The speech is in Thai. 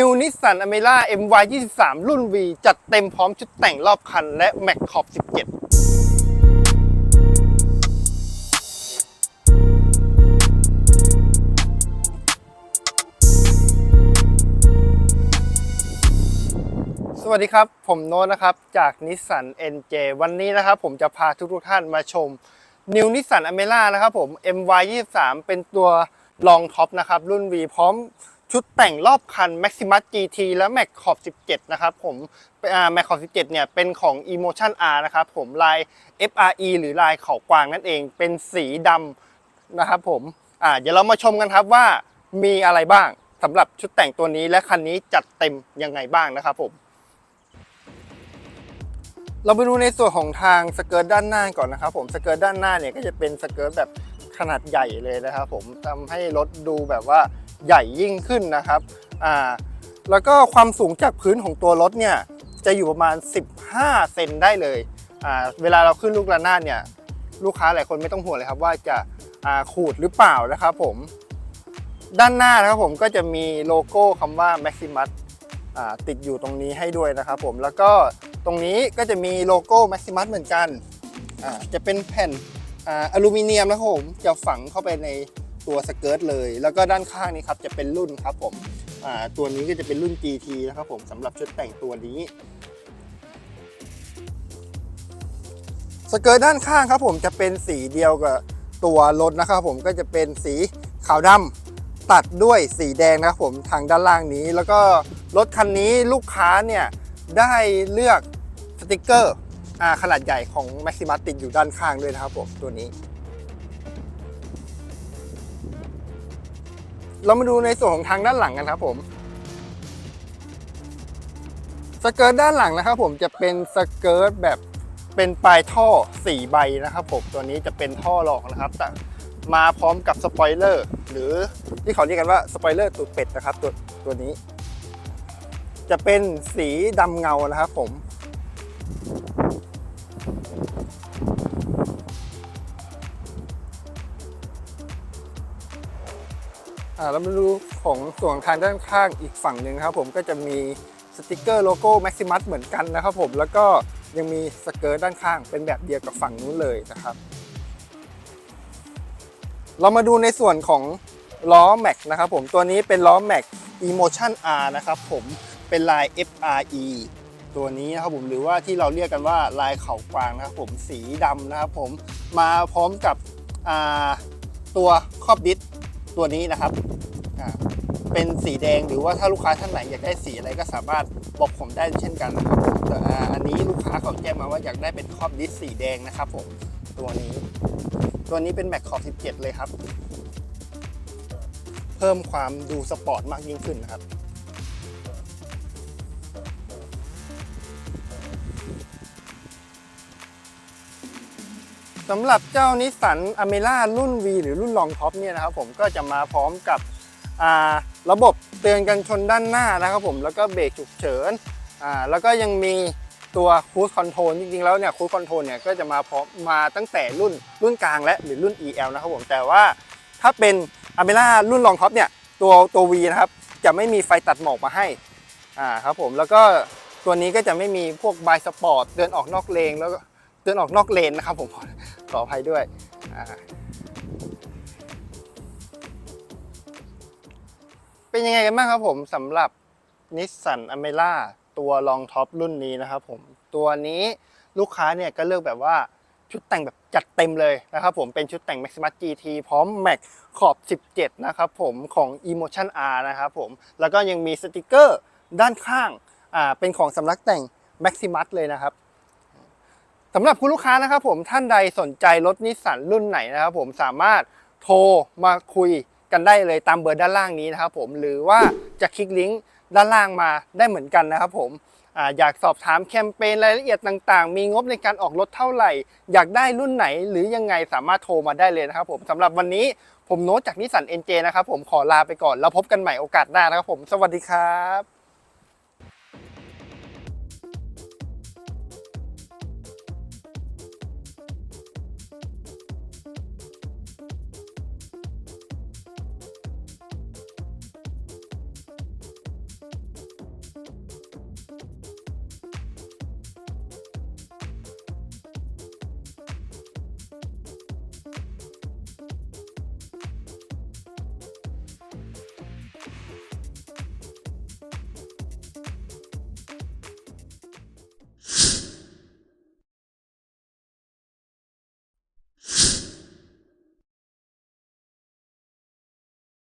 New Nissan a m e r a MY 23 รุ่น V จัดเต็มพร้อมชุดแต่งรอบคันและ Mac ขอบ 17สวัสดีครับ ผมโน้ตนะครับ จากนิสสัน NJ วันนี้นะครับ ผมจะพาทุกๆท่านมาชม New Nissan a m e r a นะครับผม MY 23เป็นตัวรองท็อปนะครับ รุ่น V พร้อม ชุดแต่งรอบคัน Maximus GT และ Mac ขอบ17 นะครับผม Mac ขอบ17 เนี่ย เป็นของ Emotion R นะครับผม ลาย FRE หรือลายเขากวางนั่นเอง เป็นสีดำนะครับผม อ่า เดี๋ยวเรามาชมกันครับว่ามีอะไรบ้างสำหรับชุดแต่งตัวนี้และคันนี้จัดเต็มยังไงบ้างนะครับผมเราไปดูในส่วนของทางสเกิร์ตด้านหน้าก่อนนะครับผมสเกิร์ตด้านหน้าเนี่ยก็จะเป็นสเกิร์ตแบบขนาดใหญ่เลยนะครับผมทำให้รถดูแบบว่า ใหญ่ยิ่งขึ้นนะครับอ่าแล้วก็ความสูงจากพื้นของตัวรถเนี่ยจะอยู่ประมาณ 15 เซนได้เลยอ่าเวลาเราขึ้นลูกระนาดเนี่ยลูกค้าหลายคนไม่ต้องห่วงเลยครับว่าจะอ่าขูดหรือเปล่านะครับผมด้านหน้านะครับผมก็จะมีโลโก้คำว่า Maximus อ่าติดอยู่ตรงนี้ให้ด้วยนะครับผมแล้วก็ตรงนี้ก็จะมีโลโก้ Maximus เหมือนกันอ่าจะเป็นแผ่นอ่าอลูมิเนียมนะครับผมจะฝังเข้าไปใน ตัวสเกิร์ตเลย แล้วก็ด้านข้างนี้ครับจะเป็นรุ่นครับผมตัวนี้ก็จะเป็นรุ่น GT นะครับผมสำหรับชุดแต่งตัวนี้สเกิร์ตด้านข้างครับผมจะเป็นสีเดียวกับตัวรถนะครับผมก็จะเป็นสีขาวดำตัดด้วยสีแดงนะครับผมทางด้านล่างนี้ แล้วก็รถคันนี้ลูกค้าเนี่ยได้เลือกสติกเกอร์อขนาดใหญ่ของ Maximus ติดอยู่ด้านข้างด้วยนะครับผมตัวนี้ เรามาดูในส่วนของทางด้านหลังกันครับผมสเกิร์ตด้านหลังนะครับผมจะเป็นสเกิร์ตแบบเป็นปลายท่อ 4 ใบนะครับผมตัวนี้จะเป็นท่อรองนะครับแต่มาพร้อมกับสปอยเลอร์หรือที่เขาเรียกกันว่าสปอยเลอร์ตูดเป็ดนะครับตัวตัวนี้ จะเป็นสีดำเงานะครับผม อ่าแล้วมาดูของส่วนทางด้านข้างอีกฝั่งหนึ่งครับผมก็จะมีสติกเกอร์โลโก้ Maximus เหมือนกันนะครับผมแล้วก็ยังมีสเกิร์ตด้านข้างเป็นแบบเดียวกับฝั่งนู้นเลยนะครับ เรามาดูในส่วนของล้อแม็กนะครับผมตัวนี้เป็นล้อแม็ก Emotion R นะครับผมเป็นลาย FRE ตัวนี้นะครับผมหรือว่าที่เราเรียกกันว่าลายเขากวางนะครับผมสีดำนะครับผมมาพร้อมกับตัวครอบดิส ตัวนี้นะครับเป็นสีแดงหรือว่าถ้าลูกค้าท่านไหนอยากได้สีอะไรก็สามารถบอกผมได้เช่นกันนะครับแต่อันนี้ลูกค้าเขาแจ้งมาว่าอยากได้เป็นครอบดิสสีแดงนะครับผมตัวนี้ ตัวนี้เป็นแม็กขอบ 17 เลยครับ เพิ่มความดูสปอร์ตมากยิ่งขึ้นนะครับ สำหรับเจ้านิสสันอเมร่ารุ่น V หรือรุ่นรองท็อปเนี่ยนะครับผมก็จะมาพร้อมกับระบบเตือนกันชนด้านหน้านะครับผมแล้วก็เบรกฉุกเฉินแล้วก็ยังมีตัวคูสคอนโทรลจริงๆแล้วเนี่ยคูสคอนโทรลเนี่ยก็จะมาพร้อมมาตั้งแต่รุ่นรุ่นกลางและหรือรุ่น EL นะครับผมแต่ว่าถ้าเป็นอเมร่ารุ่นรองท็อปเนี่ยตัวตัว V นะครับจะไม่มีไฟตัดหมอกมาให้อ่าครับผมแล้วก็ตัวนี้ก็จะไม่มีพวกบายสปอร์ตเดินออกนอกเลนแล้วก็เดินออกนอกเลนนะครับผม ขออภัยด้วยอ่าเป็นยังไงกันบ้างครับผมสำหรับนิสสันอเมร่าตัวรองท็อปรุ่นนี้นะครับผมตัวนี้ลูกค้าเนี่ยก็เลือกแบบว่าชุดแต่งแบบจัดเต็มเลยนะครับผมเป็นชุดแต่ง Maximus GT พร้อม Mac ขอบ 17 นะครับผมของ Emotion R นะครับผมแล้วก็ยังมีสติกเกอร์ด้านข้างอ่าเป็นของสำนักแต่ง Maximus เลยนะครับ สำหรับคุณลูกค้านะครับผมท่านใดสนใจรถนิสสันรุ่นไหนนะครับผมสามารถโทรมาคุยกันได้เลยตามเบอร์ด้านล่างนี้นะครับผมหรือว่าจะคลิกลิงก์ด้านล่างมาได้เหมือนกันนะครับผมออยากสอบถามแคมเปญรายละเอียดต่างๆ มีงบในการออกรถเท่าไหร่ อยากได้รุ่นไหนหรือยังไงสามารถโทรมาได้เลยนะครับผมสำหรับวันนี้ผมโน้ตจากนิสสันเอ็นเจนะครับผมขอลาไปก่อนแล้วพบกันใหม่โอกาสหน้านะครับผม สวัสดีครับ